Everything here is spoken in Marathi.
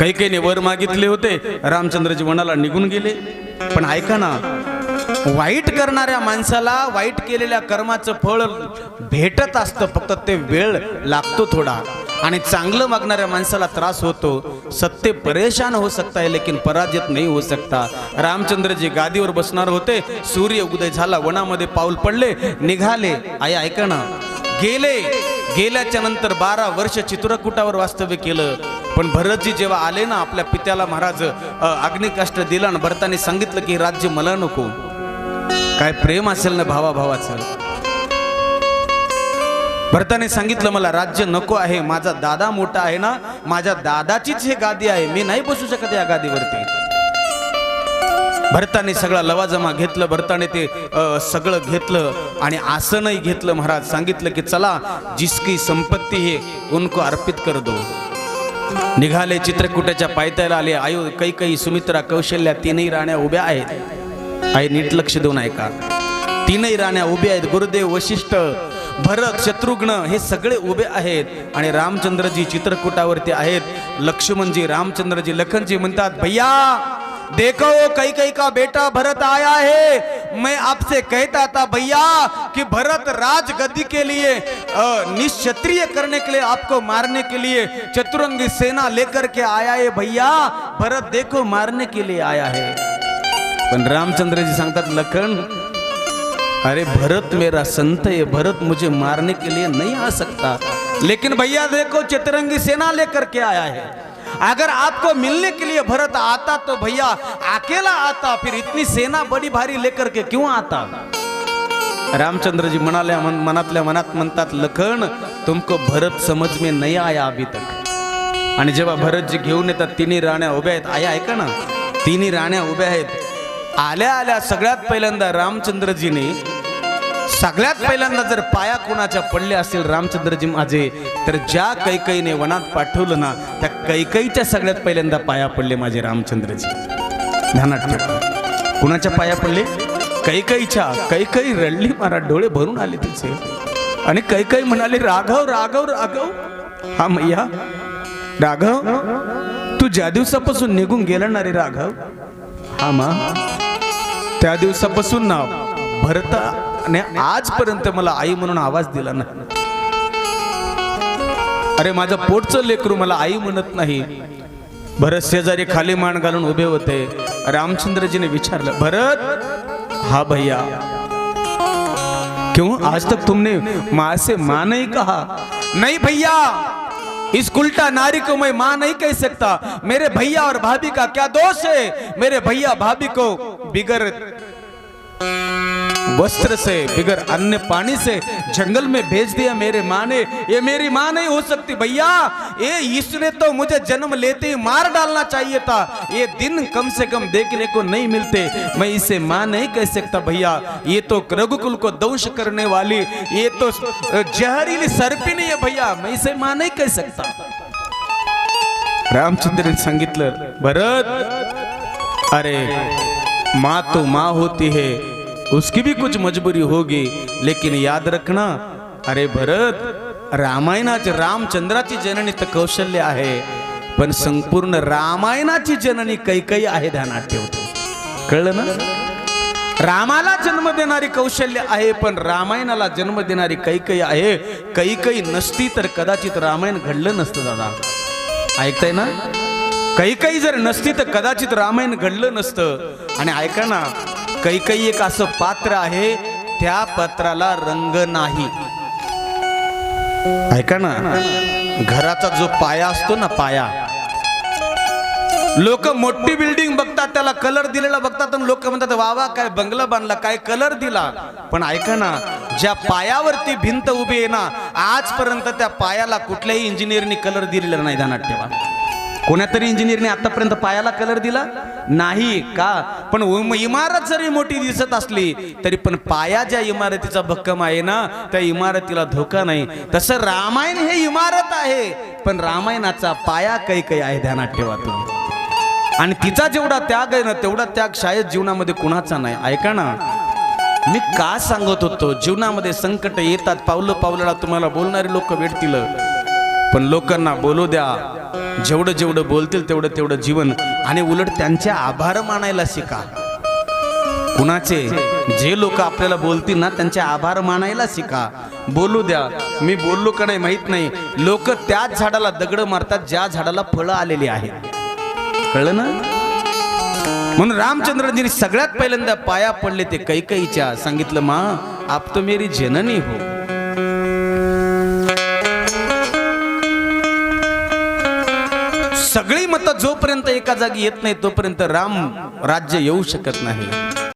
काही काही वर मागितले होते. रामचंद्रजी वनाला निघून गेले. पण ऐका ना वाईट करणाऱ्या माणसाला वाईट केलेल्या कर्माचं फळ भेटत असतं. फक्त ते वेळ लागतो थोडा. आणि चांगलं मागणाऱ्या माणसाला त्रास होतो. सत्य परेशान हो सकता है लेकिन पराजित नाही हो सकता रामचंद्रजी गादीवर बसणार होते. सूर्य उदय झाला वनामध्ये पाऊल पडले निघाले. आई ऐका ना. गेले. गेल्याच्यानंतर बारा वर्ष चित्रकुटावर वास्तव्य केलं. पण भरतजी जेव्हा आले ना आपल्या पित्याला महाराज अग्निकाष्ट दिला आणि भरताने सांगितलं की राज्य मला नको. काय प्रेम असेल ना भावा भावाचं भरताने सांगितलं मला राज्य नको आहे. माझा दादा मोठा आहे ना माझ्या दादाचीच हे गादी आहे. मी नाही बसू शकत या गादीवरती. भरताने सगळा लवाजमा घेतलं. भरताने ते सगळं घेतलं आणि आसनही घेतलं. महाराज सांगितलं की चला जिसकी संपत्ती हे उनको अर्पित कर दो. निघाले चित्रकूटाच्या पायथ्याला आले. आयु काही काही सुमित्रा कौशल्या तीनही राण्या उभ्या आहेत. आई नीट लक्ष देऊन ऐका. तीनही राण्या उभ्या आहेत. गुरुदेव वशिष्ठ भरत शत्रुघ्न हे सगळे उभे आहेत. आणि रामचंद्रजी चित्रकूटावरती आहेत. लक्ष्मणजी रामचंद्रजी लखनजी म्हणतात भैया देखो कई कई का बेटा भरत आया है? मैं आपसे कहता था भैया कि भरत राज गद्दी के लिए अ, करने के लिए आपको मारने के लिए चतुरंगी सेना लेकर के आया है भैया। भरत देखो मारने के लिए आया है। पण रामचंद्र जी सांगतात लखन अरे भरत मेरा संत है भरत मुझे मारने के लिए नहीं आ सकता। लेकिन भैया देखो चतुरंगी सेना लेकर के आया है। अगर आपको मिलने के लिए भरत आता तो भैया अकेला आता फिर इतनी सेना बड़ी भारी लेकर के क्यों आता? रामचंद्र जी म्हणाल्या मन- मनातल्या मनात म्हणतात लखन तुमको भरत समज में नाही आया अभी तक. आणि जेव्हा भरतजी घेऊन येतात तिन्ही राण्या उभ्या आहेत. आया ऐका ना. तिन्ही राण्या उभ्या आहेत. आल्या आल्या सगळ्यात पहिल्यांदा रामचंद्रजीने सगळ्यात पहिल्यांदा जर पाया कोणाच्या पडले असतील रामचंद्रजी माझे तर ज्या कैकईने वनात पाठवलं ना त्या कैकईच्या सगळ्यात पहिल्यांदा पाया पडले माझे रामचंद्रजी. ध्यानात ठेवा. कुणाच्या पाया पडले? कैकईच्या. कैकई रडली मारा डोळे भरून आले तिचे. आणि कैकई म्हणाले राघव राघव राघव. हा मैया. राघव तू ज्या दिवसापासून निघून गेला ना रे राघव. हा मा. त्या दिवसापासून ना भरताने आजपर्यंत मला आई म्हणून आवाज दिला नाही. अरे माझं पोटचं लेकरू मला आई म्हणत नाही. भरत शेजारी खाली मान घालून उभे होते. रामचंद्रजीने विचारलं भरत हा भैया क्यों आज तक तुमने माँ से माँ नहीं कहा? नहीं भैया इस उल्टा नारी को मैं माँ नहीं कह सकता। मेरे भैया और भाभी का क्या दोष है? मेरे भैया भाभी को बिगर वस्त्र से, बिगर अन्य पानी से जंगल में भेज दिया मेरे माँ ने। ये मेरी माँ नहीं हो सकती भैया। ये इसने तो मुझे जन्म लेते ही मार डालना चाहिए था। ये दिन कम से कम देखने को नहीं मिलते। मैं इसे माँ नहीं कह सकता भैया। ये तो रघुकुल को दंश करने वाली, ये तो जहरीली सर्पिनी है भैया। मैं इसे माँ नहीं कह सकता। रामचंद्र ने सांगितलं भरत। अरे, माँ तो माँ होती है। उसकी भी कुछ मजबूरी होगी लेकिन याद रखना अरे भरत रामायणाची रामचंद्राची जननी तर कौशल्य आहे पण संपूर्ण रामायणाची जननी कैकई आहे ध्यानात ठेवतो. कळलं ना? रामाला जन्म देणारी कौशल्य आहे पण रामायणाला जन्म देणारी कैकई आहे. कैकई नसती तर कदाचित रामायण घडलं नसतं दादा. ऐकताय ना? काही काही जर नसती तर कदाचित रामायण घडलं नसतं. आणि ऐका ना कैकई एक असं पात्र आहे त्या पात्राला रंग नाही. ऐका ना घराचा जो पाया असतो ना पाया लोक मोठी बिल्डिंग बघतात त्याला कलर दिलेला बघतात आणि लोक म्हणतात वा वा काय बंगला बांधला काय कलर दिला. पण ऐका ना ज्या पायावरती भिंत उभी आहे ना आजपर्यंत त्या पायाला कुठल्याही इंजिनिअरनी कलर दिलेला नाही ध्यानात ठेवा. कोण्यातरी इंजिनियरने आतापर्यंत पायाला कलर दिला? नाही का? पण उम- इमारत जरी मोठी दिसत असली तरी पण पाया ज्या इमारतीचा भक्कम आहे ना त्या इमारतीला धोका नाही. तसं रामायण हे इमारत आहे पण रामायणाचा पाया काही काही आहे ध्यानात ठेवा तुम्ही. आणि तिचा जेवढा त्याग आहे ना तेवढा त्याग शाळेत जीवनामध्ये कुणाचा नाही. ऐका ना. मी का सांगत होतो जीवनामध्ये संकट येतात. पावलं पावलाला तुम्हाला बोलणारे लोक भेटतील. पण लोकांना बोलू द्या. जेवढं जेवढं बोलतील तेवढं तेवढं जीवन आणि उलट त्यांचे आभार मानायला शिका. कुणाचे? जे लोक आपल्याला बोलतील ना त्यांचे आभार मानायला शिका. बोलू द्या. मी बोललो का नाही माहीत नाही. लोक त्याच झाडाला दगड मारतात ज्या झाडाला फळं आलेली आहेत. कळलं ना? म्हणून रामचंद्रजींनी सगळ्यात पहिल्यांदा पाया पडले ते कैकईच्या. सांगितलं मा आप तो मेरी जननी हो. सगळी मतं जोपर्यंत एका जागी येत नाही तोपर्यंत राम राज्य येऊ शकत नाही.